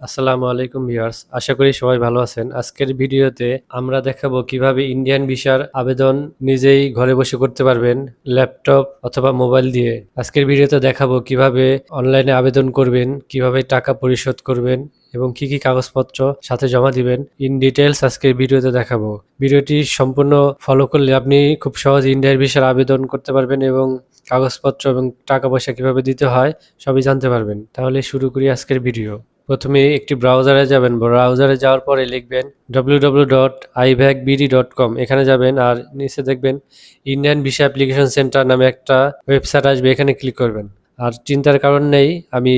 আসসালামু আলাইকুম ভিউয়ার্স, আশা করি সবাই ভালো আছেন। আজকের ভিডিওতে আমরা দেখাবো কীভাবে ইন্ডিয়ান ভিসার আবেদন নিজেই ঘরে বসে করতে পারবেন, ল্যাপটপ অথবা মোবাইল দিয়ে। আজকের ভিডিওতে দেখাবো কীভাবে অনলাইনে আবেদন করবেন, কীভাবে টাকা পরিশোধ করবেন এবং কি কি কাগজপত্র সাথে জমা দিবেন। ইন ডিটেলস আজকের ভিডিওতে দেখাবো। ভিডিওটি সম্পূর্ণ ফলো করলে আপনি খুব সহজে ইন্ডিয়ার ভিসার আবেদন করতে পারবেন এবং কাগজপত্র এবং টাকা পয়সা কীভাবে দিতে হয় সবই জানতে পারবেন। তাহলে শুরু করি আজকের ভিডিও। প্রথমে একটি ব্রাউজারে যাবেন। ব্রাউজারে যাওয়ার পরে লিখবেন www.ivac.bd.com এখানে যাবেন আর নিচে দেখবেন ইন্ডিয়ান ভিসা অ্যাপ্লিকেশন সেন্টার নামে একটা ওয়েবসাইট আসবে, এখানে ক্লিক করবেন। আর চিন্তার কারণ নেই, আমি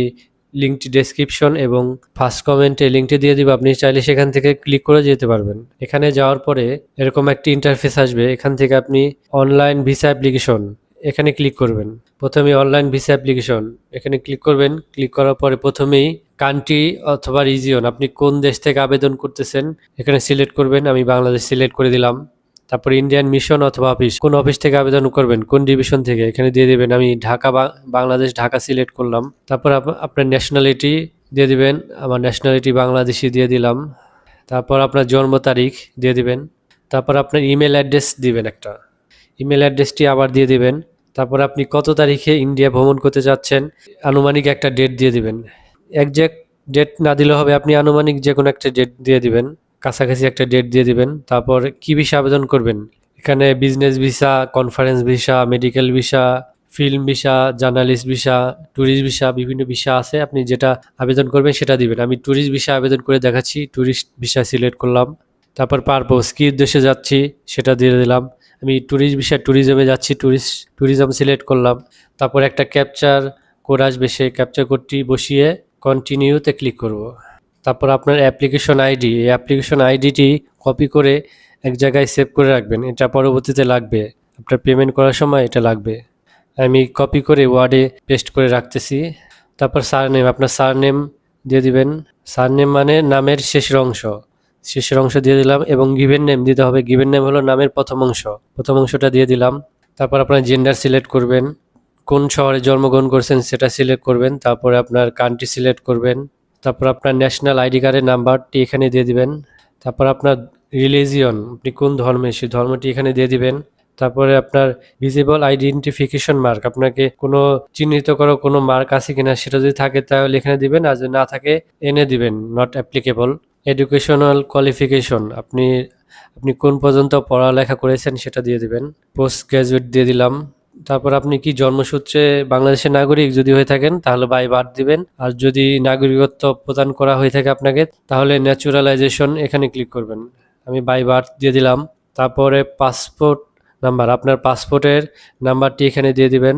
লিঙ্কটি ডেসক্রিপশন এবং ফার্স্ট কমেন্টে লিঙ্কটি দিয়ে দিব, আপনি চাইলে সেখান থেকে ক্লিক করে যেতে পারবেন। এখানে যাওয়ার পরে এরকম একটি ইন্টারফেস আসবে, এখান থেকে আপনি অনলাইন ভিসা অ্যাপ্লিকেশন এখানে ক্লিক করবেন। প্রথমে অনলাইন ভিসা অ্যাপ্লিকেশন এখানে ক্লিক করবেন। ক্লিক করার পরে প্রথমেই কান্ট্রি অথবা রিজিয়ন আপনি কোন দেশ থেকে আবেদন করতেছেন, এখানে সিলেক্ট করবেন, আমি বাংলাদেশ সিলেক্ট করে দিলাম। তারপর ইন্ডিয়ান মিশন অথবা অফিস কোন অফিস থেকে আবেদন করবেন, কোন ডিভিশন থেকে, এখানে দিয়ে দেবেন, আমি ঢাকা বাংলাদেশ ঢাকা সিলেক্ট করলাম। তারপর আপ- আপনার ন্যাশনালিটি দিয়ে দিবেন, আমার ন্যাশনালিটি বাংলাদেশি দিয়ে দিলাম। তারপর আপনার জন্ম তারিখ দিয়ে দিবেন। তারপর আপনার ইমেল অ্যাড্রেস দিবেন একটা। ইমেল অ্যাড্রেসটি আবার দিয়ে দিবেন। তারপর আপনি কত তারিখে ইন্ডিয়া ভ্রমণ করতে যাচ্ছেন? আনুমানিক একটা ডেট দিয়ে দিবেন। একজ্যাক্ট ডেট না দিলে হবে, আপনি আনুমানিক যে কোনো একটা ডেট দিয়ে দিবেন। কাছাকাছি একটা ডেট দিয়ে দিবেন। তারপর কি ভিসা আবেদন করবেন? এখানে business visa conference visa medical visa film visa journalist visa tourist visa বিভিন্ন ভিসা আছে। আপনি যেটা আবেদন করবেন সেটা দিবেন। আমি ট্যুরিস্ট ভিসা আবেদন করে দেখাচ্ছি। ট্যুরিস্ট ভিসা সিলেক্ট করলাম। তারপর পারপোজ কী উদ্দেশ্যে যাচ্ছি সেটা দিয়ে দিলাম। আমি ট্যুরিস্ট ভিসা ট্যুরিজমে যাচ্ছি ট্যুরিস্ট ট্যুরিজম সিলেক্ট করলাম। তারপর একটা ক্যাপচার কোড আসবে, সেই ক্যাপচার কোডটি বসিয়ে কন্টিনিউতে ক্লিক করব। তারপর আপনার অ্যাপ্লিকেশন আইডি এই অ্যাপ্লিকেশন আইডিটি কপি করে এক জায়গায় সেভ করে রাখবেন। এটা পরবর্তীতে লাগবে। আপনার পেমেন্ট করার সময় এটা লাগবে। আমি কপি করে ওয়ার্ডে পেস্ট করে রাখতেছি। তারপর সারনেম আপনার সারনেম দিয়ে দিবেন। সারনেম মানে নামের শেষের অংশ। শেষের অংশ দিয়ে দিলাম এবং গিভেন নেম দিতে হবে। গিভেন নেম হলো নামের প্রথম অংশ। প্রথম অংশটা দিয়ে দিলাম। তারপর আপনার জেন্ডার সিলেক্ট করবেন। কোন শহরে জন্মগ্রহণ করছেন সেটা সিলেক্ট করবেন। তারপরে আপনার কান্ট্রি সিলেক্ট করবেন। তারপর আপনার ন্যাশনাল আইডি কার্ডের নাম্বারটি এখানে দিয়ে দিবেন। তারপর আপনার রিলিজিয়ন আপনি কোন ধর্মে? সেই ধর্মটি এখানে দিয়ে দিবেন। তারপরে আপনার ভিজিবল আইডেন্টিফিকেশন মার্ক আপনাকে কোনো চিহ্নিত করো কোনো মার্ক আছে কিনা সেটা যদি থাকে তাহলে এখানে দিবেন। আর যদি না থাকে, এনে দিবেন। নট অ্যাপ্লিকেবল এডুকেশনাল কোয়ালিফিকেশন আপনি আপনি কোন পর্যন্ত পড়ালেখা করেছেন সেটা দিয়ে দিবেন। পোস্ট গ্রাজুয়েট দিয়ে দিলাম। তারপর আপনি কি জন্মসূত্রে বাংলাদেশের নাগরিক যদি হয়ে থাকেন, তাহলে বাই বার্থ দিবেন। আর যদি নাগরিকত্ব প্রদান করা হয়ে থাকে আপনাকে, তাহলে ন্যাচুরালাইজেশন এখানে ক্লিক করবেন। আমি বাই বার্থ দিয়ে দিলাম। তারপরে পাসপোর্ট নাম্বার আপনার পাসপোর্টের নাম্বারটি এখানে দিয়ে দিবেন।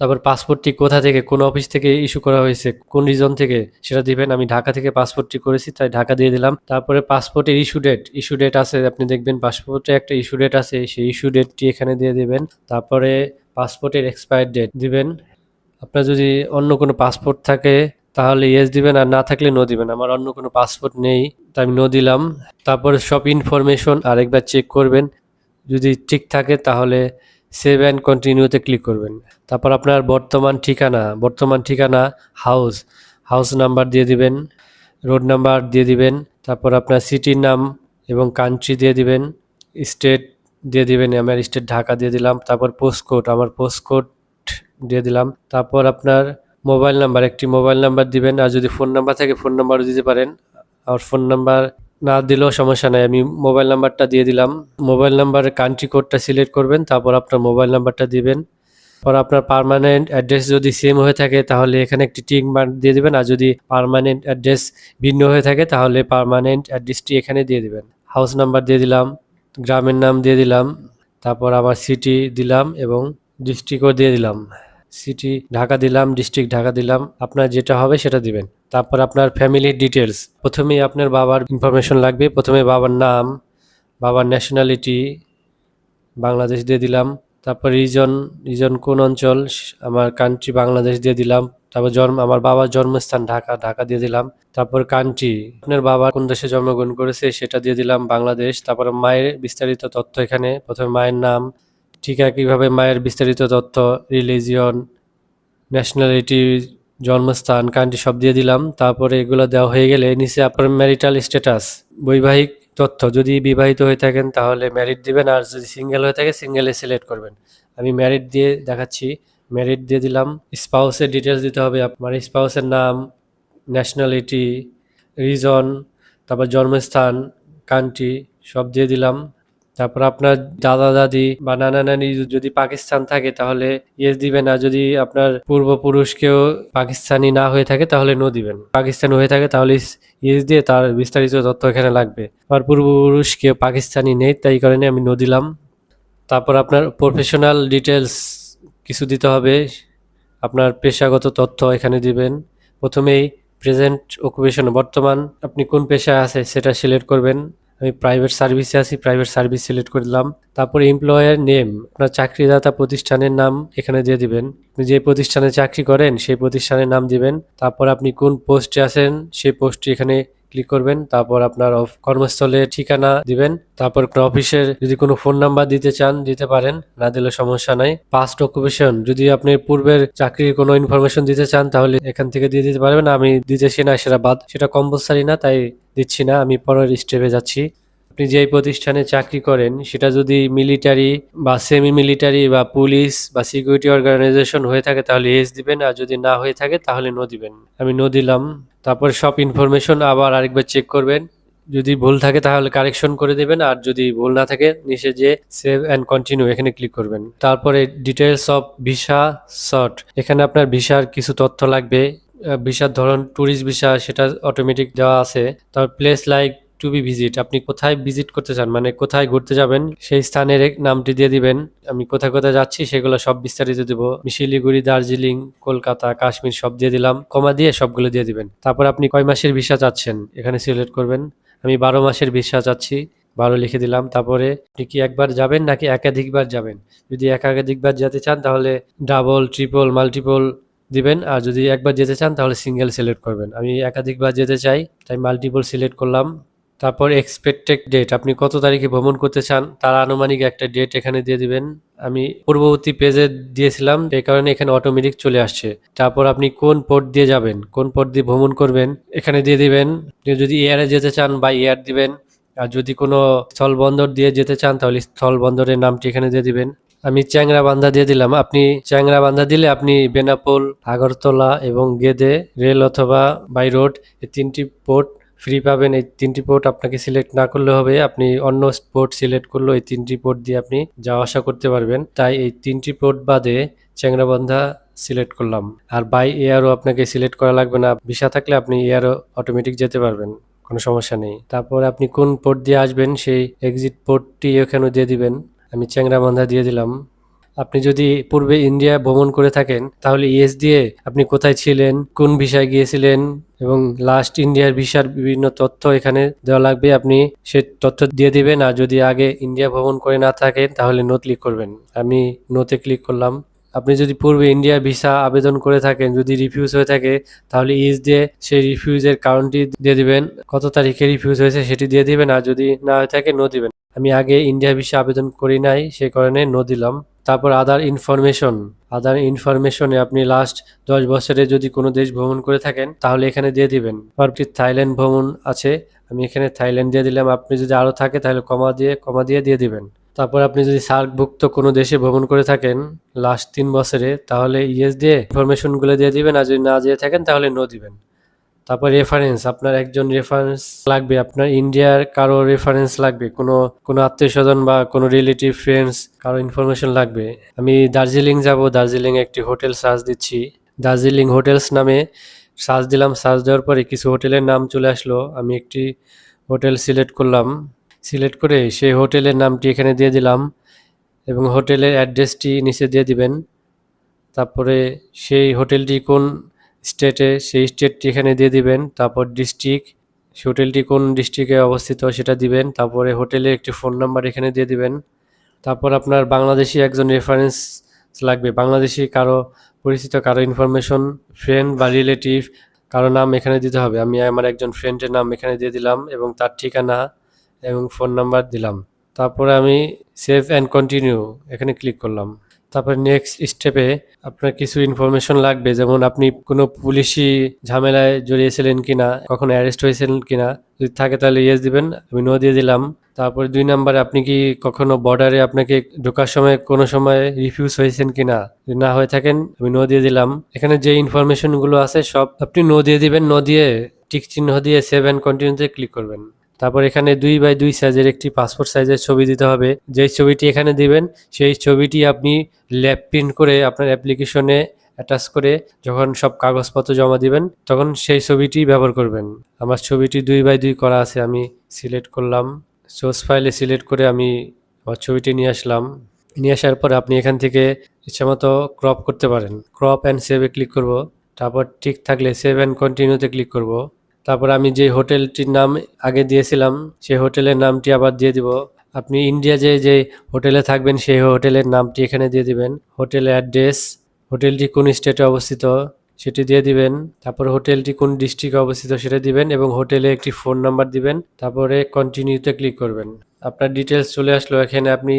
তারপর পাসপোর্টটি কোথা থেকে, কোন অফিস থেকে ইস্যু করা হয়েছে, কোন রিজন থেকে সেটা দিবেন। আমি ঢাকা থেকে পাসপোর্টটি করেছি, তাই ঢাকা দিয়ে দিলাম। তারপরে পাসপোর্টের ইস্যু ডেট ইস্যু ডেট আছে, আপনি দেখবেন পাসপোর্টে একটা ইস্যু ডেট আছে, সেই ইস্যু ডেটটি এখানে দিয়ে দিবেন। তারপরে পাসপোর্টের এক্সপায়ার ডেট দিবেন। আপনার যদি অন্য কোনো পাসপোর্ট থাকে, তাহলে ইয়েস দিবেন, আর না থাকলে নো দিবেন। আমার অন্য কোনো পাসপোর্ট নেই, তাই আমি নো দিলাম। তারপরে সব ইনফরমেশন আরেকবার চেক করবেন। যদি ঠিক থাকে, তাহলে সেভ অ্যান্ড কন্টিনিউতে ক্লিক করবেন। তারপর আপনার বর্তমান ঠিকানা বর্তমান ঠিকানা হাউস হাউস নাম্বার দিয়ে দিবেন রোড নাম্বার দিয়ে দিবেন, তারপর আপনার সিটির নাম এবং কান্ট্রি দিয়ে দিবেন স্টেট দিয়ে দিবেন আমার স্টেট ঢাকা দিয়ে দিলাম, তারপর পোস্ট কোড আমার পোস্ট কোড দিয়ে দিলাম, তারপর আপনার মোবাইল নাম্বার একটি মোবাইল নাম্বার দিবেন, আর যদি ফোন নাম্বার থাকে ফোন নাম্বারও দিতে পারেন, আর ফোন নাম্বার না দিলেও সমস্যা নাই। আমি মোবাইল নাম্বারটা দিয়ে দিলাম। মোবাইল নাম্বারের কান্ট্রি কোডটা সিলেক্ট করবেন, তারপর আপনার মোবাইল নাম্বারটা দিবেন। পর আপনার পারমানেন্ট অ্যাড্রেস যদি সেম হয়ে থাকে, তাহলে এখানে একটি টিক মার্ক দিয়ে দেবেন। আর যদি পারমানেন্ট অ্যাড্রেস ভিন্ন হয়ে থাকে, তাহলে পার্মানেন্ট অ্যাড্রেসটি এখানে দিয়ে দিবেন। হাউস নাম্বার দিয়ে দিলাম, গ্রামের নাম দিয়ে দিলাম, তারপর আবার সিটি দিলাম এবং ডিস্ট্রিক্টও দিয়ে দিলাম। সিটি ঢাকা দিলাম ডিস্ট্রিক্ট ঢাকা দিলাম, আপনার যেটা হবে সেটা দিবেন। তারপর আপনার ফ্যামিলির ডিটেলস প্রথমেই আপনার বাবার ইনফরমেশন লাগবে। প্রথমে বাবার নাম, বাবার ন্যাশনালিটি বাংলাদেশ দিয়ে দিলাম। তারপর রিজন রিজন কোন অঞ্চল, আমার কান্ট্রি বাংলাদেশ দিয়ে দিলাম। তারপর জন্ম, আমার বাবার জন্মস্থান ঢাকা ঢাকা দিয়ে দিলাম। তারপর কান্ট্রি আপনার বাবা কোন দেশে জন্মগ্রহণ করেছে সেটা দিয়ে দিলাম বাংলাদেশ। তারপর মায়ের বিস্তারিত তথ্য এখানে। প্রথমে মায়ের নাম, ঠিক একইভাবে মায়ের বিস্তারিত তথ্য রিলিজিয়ন ন্যাশনালিটি জন্মস্থান, কান্ট্রি সব দিয়ে দিলাম। তারপরে এগুলো দেওয়া হয়ে গেলে নিচে আপনার ম্যারিটাল স্ট্যাটাস বৈবাহিক তথ্য। যদি বিবাহিত হয়ে থাকেন তাহলে ম্যারিড দিবেন, আর যদি সিঙ্গেল হয়ে থাকে সিঙ্গেলে সিলেক্ট করবেন। আমি ম্যারিড দিয়ে দেখাচ্ছি। ম্যারিড দিয়ে দিলাম। স্পাউসের ডিটেলস দিতে হবে আপনার স্পাউসের নাম ন্যাশনালিটি রিজন তারপর জন্মস্থান কান্ট্রি সব দিয়ে দিলাম। তারপর আপনার দাদা দাদি বা নানা নানি যদি পাকিস্তান থাকে তাহলে ইয়েস দিবেন, আর যদি আপনার পূর্বপুরুষ কেউ পাকিস্তানি না হয়ে থাকে তাহলে নো দিবেন। পাকিস্তানি হয়ে থাকে তাহলে ইয়েস দিয়ে তার বিস্তারিত তথ্য এখানে লাগবে। আমার পূর্বপুরুষ কেউ পাকিস্তানি নেই, তাই কারণে আমি নো দিলাম। তারপর আপনার প্রফেশনাল ডিটেলস কিছু দিতে হবে। আপনার পেশাগত তথ্য এখানে দিবেন। প্রথমেই প্রেজেন্ট অকুপেশন বর্তমান আপনি কোন পেশায় আছে সেটা সিলেক্ট করবেন। আমি প্রাইভেট সার্ভিসে আছি প্রাইভেট সার্ভিস সিলেক্ট করে দিলাম। তারপরে এমপ্লয়ার নেম আপনার চাকরিদাতা প্রতিষ্ঠানের নাম এখানে দিয়ে দিবেন। যে প্রতিষ্ঠানে চাকরি করেন, সেই প্রতিষ্ঠানের নাম দিবেন। তারপর আপনি কোন পোস্টে আছেন, সেই পোস্টটি এখানে ক্লিক করবেন, তারপর আপনার কর্মস্থলে ঠিকানা দিবেন, তারপর অফিসের যদি কোনো ফোন নাম্বার দিতে চান, দিতে পারেন, না দিলে সমস্যা নাই। পাস্ট অকুপেশন যদি আপনি পূর্বের চাকরির কোনো ইনফরমেশন দিতে চান, তাহলে এখান থেকে দিয়ে দিতে পারবেন। আমি দিতেছি না, সেটা বাদ, সেটা কম্পালসারি না, তাই দিচ্ছি না, আমি পরের স্টেপে যাচ্ছি। আপনি যেই প্রতিষ্ঠানে চাকরি করেন, সেটা যদি মিলিটারি বা সেমি মিলিটারি বা পুলিশ বা সিকিউরিটি অর্গানাইজেশন হয়ে থাকে, তাহলে এস দিবেন, আর যদি না হয়ে থাকে, তাহলে নো দিবেন। আমি নো দিলাম। তারপর সব ইনফরমেশন আবার আরেকবার চেক করবেন। যদি ভুল থাকে, তাহলে কারেকশন করে দেবেন, আর যদি ভুল না থাকে নিচে যে সেভ অ্যান্ড কন্টিনিউ এখানে ক্লিক করবেন। তারপরে ডিটেলস অফ ভিসা শর্ট এখানে আপনার ভিসার কিছু তথ্য লাগবে। ভিসার ধরন ট্যুরিস্ট ভিসা সেটা অটোমেটিক দেওয়া আছে। তারপর place like to be visit আপনি কোথায় ভিজিট করতে চান মানে কোথায় ঘুরতে যাবেন, সেই স্থানের নামটি দিয়ে দিবেন, আমি কোথায় কোথায় যাচ্ছি সেগুলো সব বিস্তারিত দেবো, শিলিগুড়ি, দার্জিলিং, কলকাতা, কাশ্মীর সব দিয়ে দিলাম, কমা দিয়ে সবগুলো দিয়ে দিবেন, তারপর আপনি কয় মাসের ভিসা চাচ্ছেন, এখানে সিলেক্ট করবেন, আমি বারো মাসের ভিসা চাচ্ছি, বারো লিখে দিলাম, তারপরে আপনি কি একবার যাবেন নাকি একাধিকবার যাবেন, যদি একাধিকবার যেতে চান তাহলে ডাবল, ট্রিপল, মাল্টিপল দিবেন, আর যদি একবার যেতে চান তাহলে সিঙ্গেল সিলেক্ট করবেন, আমি একাধিকবার যেতে চাই, তাই মাল্টিপল সিলেক্ট করলাম তারপর এক্সপেক্টেড ডেট আপনি কত তারিখে ভ্রমণ করতে চান, তার আনুমানিক একটা ডেট এখানে দিয়ে দিবেন। আমি পূর্ববর্তী পেজে দিয়েছিলাম এই কারণে এখানে অটোমেটিক চলে আসছে। তারপর আপনি কোন পোর্ট দিয়ে যাবেন, কোন পোর্ট দিয়ে ভ্রমণ করবেন, এখানে দিয়ে দিবেন। যদি এয়ারে যেতে চান বা এয়ার দিবেন, আর যদি কোনো স্থল বন্দর দিয়ে যেতে চান, তাহলে স্থল বন্দরের নামটি এখানে দিয়ে দিবেন। আমি চ্যাংরা বান্ধা দিয়ে দিলাম। আপনি চ্যাংরা বান্ধা দিলে আপনি বেনাপোল, আগরতলা এবং গেদে, রেল অথবা বাই রোড এই তিনটি পোর্ট ফ্রি পাবেন এই তিনটি পোর্ট আপনাকে সিলেক্ট না করলে হবে। আপনি অন্য পোর্ট সিলেক্ট করলেও এই তিনটি পোর্ট দিয়ে আপনি যাওয়া আসা করতে পারবেন। তাই এই তিনটি পোর্ট বাদে চ্যাংরাবান্ধা সিলেক্ট করলাম। আর বাই এয়ারও আপনাকে সিলেক্ট করা লাগবে না। ভিসা থাকলে আপনি এয়ারও অটোমেটিক যেতে পারবেন। কোনো সমস্যা নেই। তারপর আপনি কোন পোর্ট দিয়ে আসবেন সেই এক্সিট পোর্টটি এখানে দিয়ে দিবেন। আমি চ্যাংরাবান্ধা দিয়ে দিলাম। আপনি যদি পূর্বে ইন্ডিয়া ভ্রমণ করে থাকেন, তাহলে ইএস দিয়ে আপনি কোথায় ছিলেন, কোন ভিসায় গিয়েছিলেন এবং লাস্ট ইন্ডিয়ার ভিসার বিভিন্ন তথ্য এখানে দেওয়া লাগবে, আপনি সে তথ্য দিয়ে দিবেন। আর যদি আগে ইন্ডিয়া ভ্রমণ করে না থাকেন, তাহলে নো ক্লিক করবেন। আমি নোতে ক্লিক করলাম। আপনি যদি পূর্বে ইন্ডিয়া ভিসা আবেদন করে থাকেন, যদি রিফিউজ হয়ে থাকে, তাহলে ইস দিয়ে সেই রিফিউজের কারণটি দিয়ে দিবেন। কত তারিখে রিফিউজ হয়েছে সেটি দিয়ে দিবেন। আর যদি না হয়ে থাকে নো দিবেন। আমি আগে ইন্ডিয়া ভিসা আবেদন করি নাই সেই কারণে নো দিলাম। তারপর আদার ইনফরমেশন আদার ইনফরমেশনে আপনি লাস্ট দশ বছরে যদি কোনো দেশ ভ্রমণ করে থাকেন, তাহলে এখানে দিয়ে দিবেন। পরবর্তী থাইল্যান্ড ভ্রমণ আছে, আমি এখানে থাইল্যান্ড দিয়ে দিলাম। আপনি যদি আরও থাকে, তাহলে কমা দিয়ে কমা দিয়ে দিয়ে দিবেন। তারপর আপনি যদি সার্কভুক্ত কোনো দেশে ভ্রমণ করে থাকেন লাস্ট তিন বছরে, তাহলে ইয়েস দিয়ে ইনফরমেশনগুলো দিয়ে দিবেন, আর যদি না দিয়ে থাকেন, তাহলে নো দিবেন। তারপর রেফারেন্স আপনার একজন রেফারেন্স লাগবে, আপনার ইন্ডিয়ার কারও রেফারেন্স লাগবে, কোনো কোনো আত্মীয় স্বজন বা কোনো রিলেটিভ ফ্রেন্ডস কারও ইনফরমেশন লাগবে। আমি দার্জিলিং যাব, দার্জিলিং একটি হোটেল সার্চ দিচ্ছি। দার্জিলিং হোটেলস নামে সার্চ দিলাম সার্চ দেওয়ার পরে কিছু হোটেলের নাম চলে আসলো, আমি একটি হোটেল সিলেক্ট করলাম। সিলেক্ট করে সেই হোটেলের নামটি এখানে দিয়ে দিলাম এবং হোটেলের অ্যাড্রেসটি নিচে দিয়ে দিবেন। তারপরে সেই হোটেলটি কোন স্টেটে সেই স্টেটটি এখানে দিয়ে দিবেন, তারপর ডিস্ট্রিক্ট সেই হোটেলটি কোন ডিস্ট্রিক্টে অবস্থিত সেটা দিবেন, তারপরে হোটেলের একটি ফোন নাম্বার এখানে দিয়ে দিবেন, তারপর আপনার বাংলাদেশি একজন রেফারেন্স লাগবে, বাংলাদেশি কারও পরিচিত, কারও ইনফরমেশন ফ্রেন্ড বা রিলেটিভ কারও নাম এখানে দিতে হবে, আমি আমার একজন ফ্রেন্ডের নাম এখানে দিয়ে দিলাম এবং তার ঠিকানা এবং ফোন নাম্বার দিলাম, তারপরে আমি সেভ অ্যান্ড কন্টিনিউ এখানে ক্লিক করলাম। তারপর নেক্সট স্টেপে আপনার কিছু ইনফরমেশন লাগবে, যেমন আপনি কোনো পুলিশি ঝামেলায় জড়িয়েছিলেন কিনা, কখনো অ্যারেস্ট হয়েছিলেন কিনা, যদি থাকে তাহলে ইয়েস দিবেন, আমি নো দিয়ে দিলাম। তারপর দুই নাম্বারে আপনি কি কখনো বর্ডারে আপনাকে ঢোকার সময় কোনো সময় রিফিউজ হয়েছেন কি না যদি না হয়ে থাকেন, আমি নো দিয়ে দিলাম। এখানে যে ইনফরমেশনগুলো আছে সব আপনি নো দিয়ে দিবেন নো দিয়ে টিক চিহ্ন দিয়ে সেভ অ্যান্ড কন্টিনিউতে ক্লিক করবেন। তারপর এখানে দুই বাই দুই সাইজের একটি পাসপোর্ট সাইজের ছবি দিতে হবে। যেই ছবিটি এখানে দিবেন, সেই ছবিটি আপনি ল্যাপ প্রিন্ট করে আপনার অ্যাপ্লিকেশনে অ্যাটাচ করে যখন সব কাগজপত্র জমা দিবেন, তখন সেই ছবিটি ব্যবহার করবেন। আমার ছবিটি দুই বাই দুই করা আছে, আমি সিলেক্ট করলাম। সোর্স ফাইলে সিলেক্ট করে আমি আমার ছবিটি নিয়ে আসলাম। নিয়ে আসার পর আপনি এখান থেকে ইচ্ছামতো ক্রপ করতে পারেন। ক্রপ অ্যান্ড সেভে ক্লিক করব। তারপর ঠিক থাকলে সেভ অ্যান্ড কন্টিনিউতে ক্লিক করব। তারপর আমি যে হোটেলটির নাম আগে দিয়েছিলাম, সেই হোটেলের নামটি আবার দিয়ে দিব। আপনি ইন্ডিয়া যে যে হোটেলে থাকবেন, সেই হোটেলের নামটি এখানে দিয়ে দিবেন। হোটেলের অ্যাড্রেস, হোটেলটি কোন স্টেটে অবস্থিত সেটি দিয়ে দিবেন। তারপর হোটেলটি কোন ডিস্ট্রিক্টে অবস্থিত সেটা দিবেন এবং হোটেলে একটি ফোন নাম্বার দিবেন। তারপরে কন্টিনিউতে ক্লিক করবেন। আপনার ডিটেলস চলে আসলো, এখানে আপনি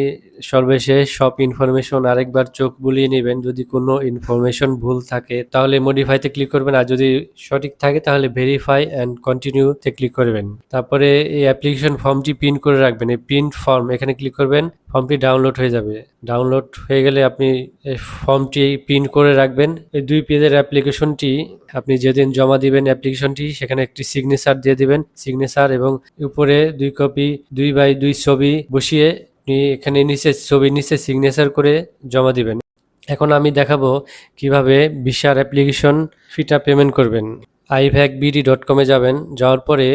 সর্বশেষ সব ইনফরমেশন আরেকবার চোখ বুলিয়ে নেবেন। যদি কোনো ইনফরমেশন ভুল থাকে, তাহলে মডিফাইতে ক্লিক করবেন। আর যদি সঠিক থাকে, তাহলে ভেরিফাই অ্যান্ড কন্টিনিউতে ক্লিক করবেন। তারপরে এই অ্যাপ্লিকেশন ফর্মটি প্রিন্ট করে রাখবেন। এই প্রিন্ট ফর্ম এখানে ক্লিক করবেন। ফর্মটি ডাউনলোড হয়ে যাবে। ডাউনলোড হয়ে গেলে আপনি এই ফর্মটি প্রিন্ট করে রাখবেন। এই দুই পেজের অ্যাপ্লিকেশনটি আপনি যেদিন জমা দিবেন অ্যাপ্লিকেশনটি সেখানে একটি সিগনেচার দিয়ে দিবেন। সিগনেচার এবং উপরে দুই কপি দুই বাই দুই ছবি বসিয়ে আপনি এখানে নিচে ছবি নিচে সিগনেচার করে জমা দিবেন। এখন আমি দেখাবো কীভাবে ভিসার অ্যাপ্লিকেশন ফিটা পেমেন্ট করবেন। আইভ্যাক বিডি ডট কমে যাবেন, যাওয়ার পরে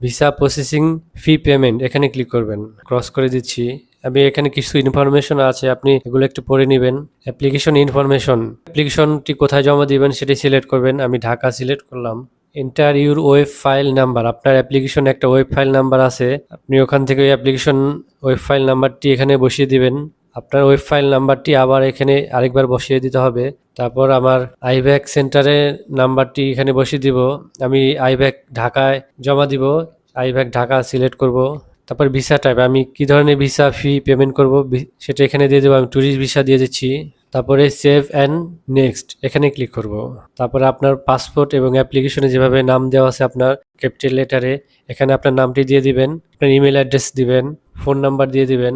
ভিসা প্রসেসিং ফি পেমেন্ট এখানে ক্লিক করবেন। ক্রস করে দিচ্ছি। আমি এখানে কিছু ইনফরমেশন আছে, আপনি এগুলো একটু পড়ে নেবেন। অ্যাপ্লিকেশন ইনফরমেশন অ্যাপ্লিকেশনটি কোথায় জমা দিবেন সেটি সিলেক্ট করবেন। আমি ঢাকা সিলেক্ট করলাম। Enter your web file number আপনার অ্যাপ্লিকেশন একটা ওয়েব ফাইল নাম্বার আছে। আপনি ওখান থেকে ওই অ্যাপ্লিকেশন ওয়েব ফাইল নাম্বারটি এখানে বসিয়ে দিবেন। আপনার ওয়েব ফাইল নাম্বারটি আবার এখানে আরেকবার বসিয়ে দিতে হবে। তারপর আমার আইব্যাক সেন্টারের নাম্বারটি এখানে বসিয়ে দিব। আমি আইব্যাক ঢাকায় জমা দিব। আইব্যাক ঢাকা সিলেক্ট করব। তারপর ভিসা টাইপ আমি কি ধরনের ভিসা ফি পেমেন্ট করব? সেটা এখানে দিয়ে দেবো, আমি ট্যুরিস্ট ভিসা দিয়ে দিচ্ছি। তারপরে সেভ অ্যান্ড নেক্সট এখানে ক্লিক করব। তারপরে আপনার পাসপোর্ট এবং অ্যাপ্লিকেশনে যেভাবে নাম দেওয়া আছে আপনার ক্যাপিটাল লেটারে এখানে আপনার নামটি দিয়ে দিবেন, আপনার ইমেল অ্যাড্রেস দিবেন ফোন নাম্বার দিয়ে দিবেন,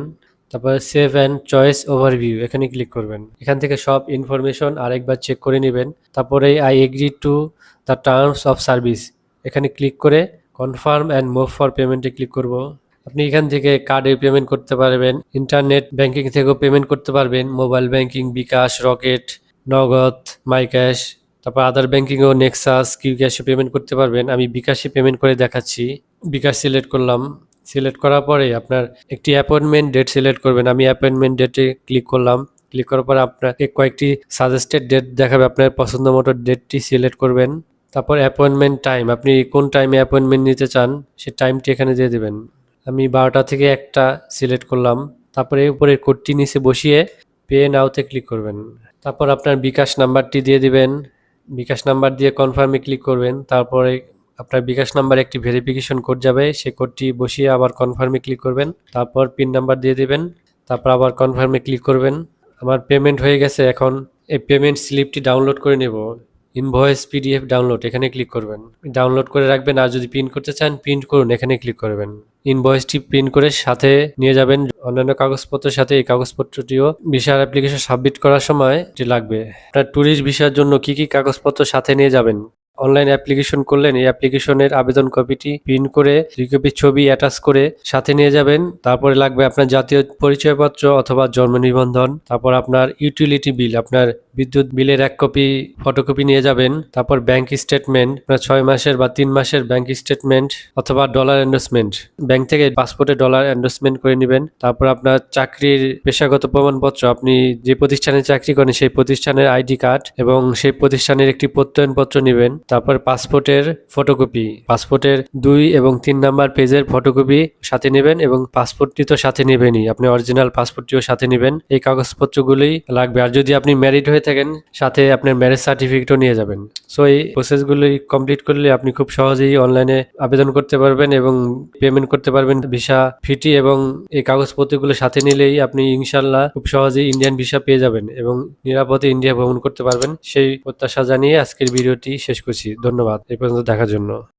তারপরে সেভ অ্যান্ড চয়েস ওভারভিউ এখানে ক্লিক করবেন। এখান থেকে সব ইনফরমেশন আরেকবার চেক করে নেবেন। তারপরে I agree to the terms of service এখানে ক্লিক করে কনফার্ম অ্যান্ড মুভ ফর পেমেন্টে ক্লিক করব। আপনি এখান থেকে কার্ডে পেমেন্ট করতে পারবেন ইন্টারনেট ব্যাংকিং থেকেও পেমেন্ট করতে পারবেন মোবাইল ব্যাংকিং বিকাশ রকেট নগদ মাই ক্যাশ তারপর আদার ব্যাংকিংও নেক্সাস কিউ ক্যাশে পেমেন্ট করতে পারবেন। আমি বিকাশে পেমেন্ট করে দেখাচ্ছি। বিকাশ সিলেক্ট করলাম। সিলেক্ট করার পরে আপনার একটি অ্যাপয়েন্টমেন্ট ডেট সিলেক্ট করবেন। আমি অ্যাপয়েন্টমেন্ট ডেটে ক্লিক করলাম। ক্লিক করার পর আপনাকে কয়েকটি সাজেস্টেড ডেট দেখাবে। আপনার পছন্দ মতো ডেটটি সিলেক্ট করবেন। তারপর অ্যাপয়েন্টমেন্ট টাইম আপনি কোন টাইমে অ্যাপয়েন্টমেন্ট নিতে চান, সে টাইমটি এখানে দিয়ে দেবেন। আমি বারোটা থেকে একটা সিলেক্ট করলাম। তারপরে উপরে কোডটি নিচে বসিয়ে পে নাওতে ক্লিক করবেন। তারপর আপনার বিকাশ নাম্বারটি দিয়ে দিবেন। বিকাশ নাম্বার দিয়ে কনফার্মে ক্লিক করবেন। তারপরে আপনার বিকাশ নাম্বার একটি ভেরিফিকেশন কোড যাবে। সেই কোডটি বসিয়ে আবার কনফার্মে ক্লিক করবেন। তারপর পিন নাম্বার দিয়ে দিবেন। তারপর আবার কনফার্মে ক্লিক করবেন। আমার পেমেন্ট হয়ে গেছে এখন। এই পেমেন্ট স্লিপটি ডাউনলোড করে নেব। ইনভয়েস পিডিএফ ডাউনলোড এখানে ক্লিক করবেন। ডাউনলোড করে রাখবেন। আর যদি প্রিন্ট করতে চান প্রিন্ট করুন। এখানে ক্লিক করবেন। ইনভয়েসটি প্রিন্ট করে সাথে নিয়ে যাবেন। অন্যান্য কাগজপত্রের সাথে এই কাগজপত্রটিও ভিসার অ্যাপ্লিকেশন সাবমিট করার সময় এটি লাগবে। আপনার ট্যুরিস্ট ভিসার জন্য কি কি কাগজপত্র সাথে নিয়ে যাবেন? অনলাইন অ্যাপ্লিকেশন করলেন, এই অ্যাপ্লিকেশনের আবেদন কপিটি প্রিন্ট করে দুই ছবি অ্যাটাচ করে সাথে নিয়ে যাবেন। তারপরে লাগবে আপনার জাতীয় পরিচয়পত্র অথবা জন্ম নিবন্ধন, তারপর আপনার ইউটিলিটি বিল আপনার বিদ্যুৎ বিলের এক কপি ফটোকপি নিয়ে যাবেন, তারপর ব্যাংক স্টেটমেন্ট ছয় মাসের বা তিন মাসের ব্যাংক স্টেটমেন্ট অথবা ডলার এন্ডোসমেন্ট ব্যাংক থেকে পাসপোর্টে ডলার এন্ডোসমেন্ট করে নেবেন, তারপর আপনার চাকরির পেশাগত প্রমাণপত্র, আপনি যে প্রতিষ্ঠানে চাকরি করেন সেই প্রতিষ্ঠানের আইডি কার্ড এবং সেই প্রতিষ্ঠানের একটি প্রত্যয়নপত্র নেবেন, তারপর পাসপোর্টের ফটোকপি। পাসপোর্টের দুই এবং তিন নাম্বার পেজের ফটোকপি সাথে নেবেন এবং পাসপোর্টটি তো সাথে নেবেনই, আপনি অরিজিনাল পাসপোর্টটিও সাথে নেবেন, এই কাগজপত্রগুলোই লাগবে। আর যদি আপনি ম্যারিড হয়ে থাকেন, সাথে আপনার ম্যারেজ সার্টিফিকেটও নিয়ে যাবেন। সো এই প্রসেসগুলি কমপ্লিট করলে আপনি খুব সহজেই অনলাইনে আবেদন করতে পারবেন এবং পেমেন্ট করতে পারবেন ভিসা ফিটি এবং এই কাগজপত্রগুলো সাথে নিলেই আপনি ইনশাল্লাহ খুব সহজেই ইন্ডিয়ান ভিসা পেয়ে যাবেন এবং নিরাপদে ইন্ডিয়া ভ্রমণ করতে পারবেন। সেই প্রত্যাশা জানিয়ে আজকের ভিডিওটি শেষ করছি। ধন্যবাদ। এই পর্যন্ত দেখার জন্য।